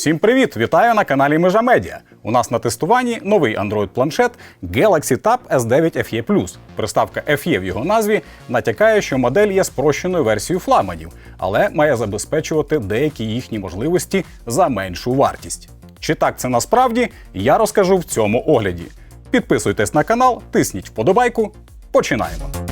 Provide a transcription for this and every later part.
Всім привіт! Вітаю на каналі Межа Медіа. У нас на тестуванні новий Android-планшет Galaxy Tab S9 FE+. Приставка FE в його назві натякає, що модель є спрощеною версією флагманів, але має забезпечувати деякі їхні можливості за меншу вартість. Чи так це насправді, я розкажу в цьому огляді. Підписуйтесь на канал, тисніть вподобайку. Починаємо.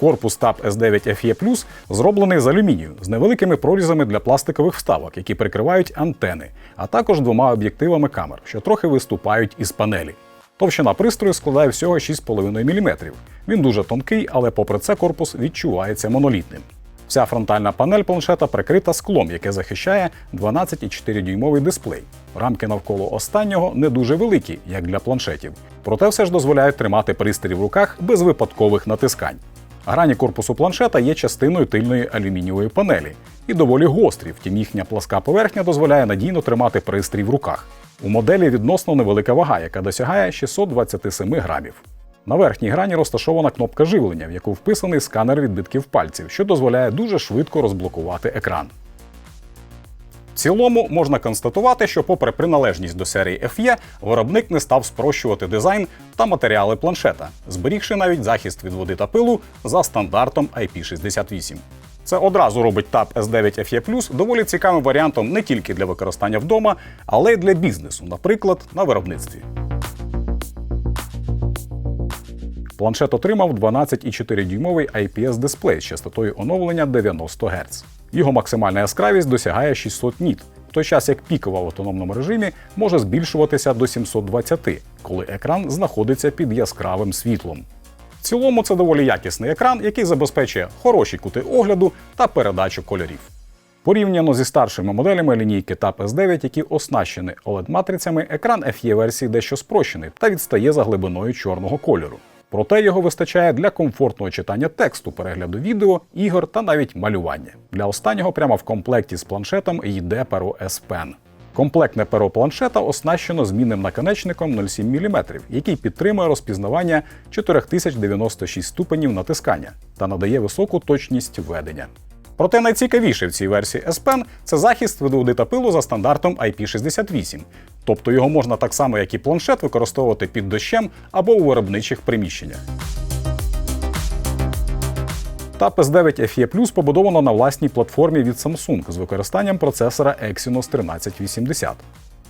Корпус Tab S9 FE зроблений з алюмінію з невеликими прорізами для пластикових вставок, які прикривають антени, а також двома об'єктивами камер, що трохи виступають із панелі. Товщина пристрою складає всього 6,5 мм. Він дуже тонкий, але попри це корпус відчувається монолітним. Вся фронтальна панель планшета прикрита склом, яке захищає 12,4 дюймовий дисплей. Рамки навколо останнього не дуже великі, як для планшетів, проте все ж дозволяють тримати пристрій в руках без випадкових натискань. Грані корпусу планшета є частиною тильної алюмінієвої панелі і доволі гострі, втім їхня пласка поверхня дозволяє надійно тримати пристрій в руках. У моделі відносно невелика вага, яка досягає 627 грамів. На верхній грані розташована кнопка живлення, в яку вписаний сканер відбитків пальців, що дозволяє дуже швидко розблокувати екран. Цілому можна констатувати, що, попри приналежність до серії FE, виробник не став спрощувати дизайн та матеріали планшета, зберігши навіть захист від води та пилу за стандартом IP68. Це одразу робить Tab S9 FE доволі цікавим варіантом не тільки для використання вдома, але й для бізнесу, наприклад, на виробництві. Планшет отримав 12,4-дюймовий IPS-дисплей з частотою оновлення 90 Гц. Його максимальна яскравість досягає 600 ніт, в той час як пікова в автономному режимі може збільшуватися до 720, коли екран знаходиться під яскравим світлом. В цілому це доволі якісний екран, який забезпечує хороші кути огляду та передачу кольорів. Порівняно зі старшими моделями лінійки Tab S9, які оснащені OLED-матрицями, екран FE версії дещо спрощений та відстає за глибиною чорного кольору. Проте його вистачає для комфортного читання тексту, перегляду відео, ігор та навіть малювання. Для останнього прямо в комплекті з планшетом йде перо S Pen. Комплектне перо планшета оснащено змінним наконечником 0,7 мм, який підтримує розпізнавання 4096 ступенів натискання та надає високу точність введення. Проте найцікавіше в цій версії S Pen – це захист від та пилу за стандартом IP68, тобто його можна так само, як і планшет, використовувати під дощем або у виробничих приміщеннях. Tab S9 FE Plus побудовано на власній платформі від Samsung з використанням процесора Exynos 1380.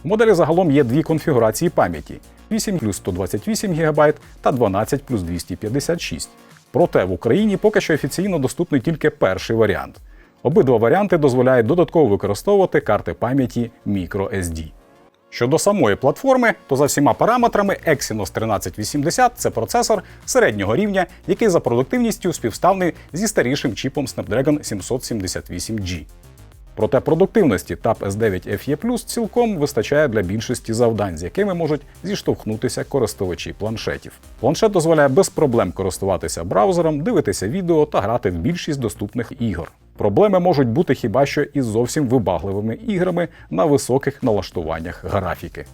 В моделі загалом є дві конфігурації пам'яті: 8 плюс 128 ГБ та 12 плюс 256. Проте в Україні поки що офіційно доступний тільки перший варіант. Обидва варіанти дозволяють додатково використовувати карти пам'яті microSD. Щодо самої платформи, то за всіма параметрами Exynos 1380 це процесор середнього рівня, який за продуктивністю співставний зі старішим чіпом Snapdragon 778G. Проте продуктивності Tab S9 FE цілком вистачає для більшості завдань, з якими можуть зіштовхнутися користувачі планшетів. Планшет дозволяє без проблем користуватися браузером, дивитися відео та грати в більшість доступних ігор. Проблеми можуть бути хіба що із зовсім вибагливими іграми на високих налаштуваннях графіки.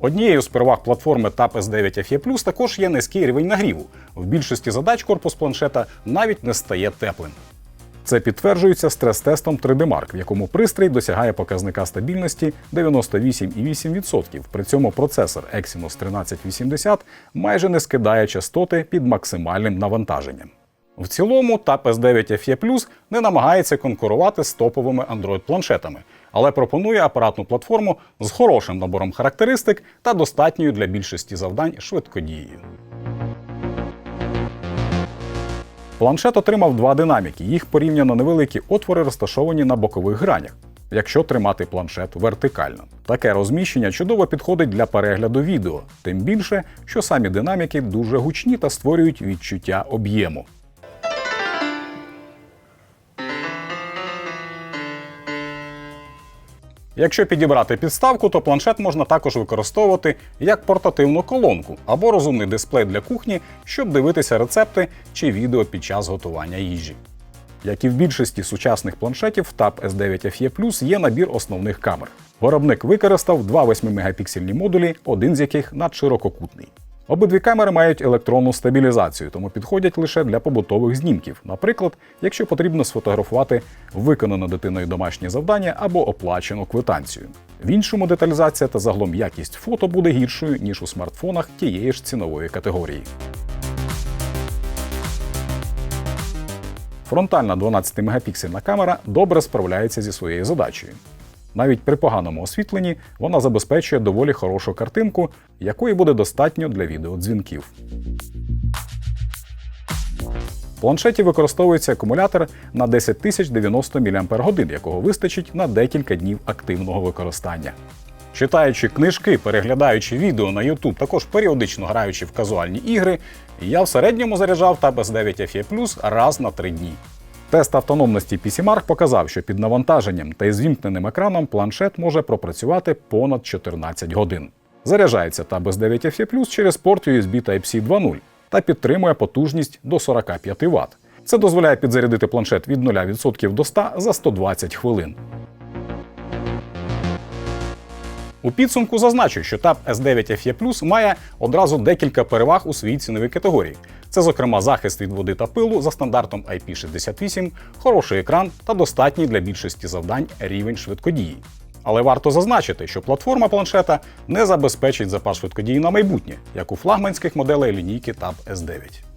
Однією з переваг платформи Tab S9 FE також є низький рівень нагріву. В більшості задач корпус планшета навіть не стає теплим. Це підтверджується стрес-тестом 3D Mark, в якому пристрій досягає показника стабільності 98,8%. При цьому процесор Exynos 1380 майже не скидає частоти під максимальним навантаженням. В цілому, Tab S9 FE не намагається конкурувати з топовими Android-планшетами, але пропонує апаратну платформу з хорошим набором характеристик та достатньою для більшості завдань швидкодією. Планшет отримав два динаміки. Їх порівняно невеликі отвори розташовані на бокових гранях, якщо тримати планшет вертикально. Таке розміщення чудово підходить для перегляду відео, тим більше, що самі динаміки дуже гучні та створюють відчуття об'єму. Якщо підібрати підставку, то планшет можна також використовувати як портативну колонку або розумний дисплей для кухні, щоб дивитися рецепти чи відео під час готування їжі. Як і в більшості сучасних планшетів, Tab S9 FE Plus є набір основних камер. Виробник використав два 8-мегапіксельні модулі, один з яких надширококутний. Обидві камери мають електронну стабілізацію, тому підходять лише для побутових знімків. Наприклад, якщо потрібно сфотографувати виконане дитиною домашнє завдання або оплачену квитанцію. В іншому деталізація та загалом якість фото буде гіршою, ніж у смартфонах тієї ж цінової категорії. Фронтальна 12-мегапіксельна камера добре справляється зі своєю задачею. Навіть при поганому освітленні вона забезпечує доволі хорошу картинку, якої буде достатньо для відеодзвінків. В планшеті використовується акумулятор на 10 090 мАч, якого вистачить на декілька днів активного використання. Читаючи книжки, переглядаючи відео на YouTube, також періодично граючи в казуальні ігри, я в середньому заряджав Tab S9 FE Plus раз на 3 дні. Тест автономності PCMark показав, що під навантаженням та із вімкненим екраном планшет може пропрацювати понад 14 годин. Заряджається Tab S9 FE Plus через порт USB Type-C 2.0 та підтримує потужність до 45 Вт. Це дозволяє підзарядити планшет від 0% до 100 за 120 хвилин. У підсумку зазначу, що Tab S9 FE Plus має одразу декілька переваг у своїй ціновій категорії. Це, зокрема, захист від води та пилу за стандартом IP68, хороший екран та достатній для більшості завдань рівень швидкодії. Але варто зазначити, що платформа планшета не забезпечить запас швидкодії на майбутнє, як у флагманських моделей лінійки Tab S9.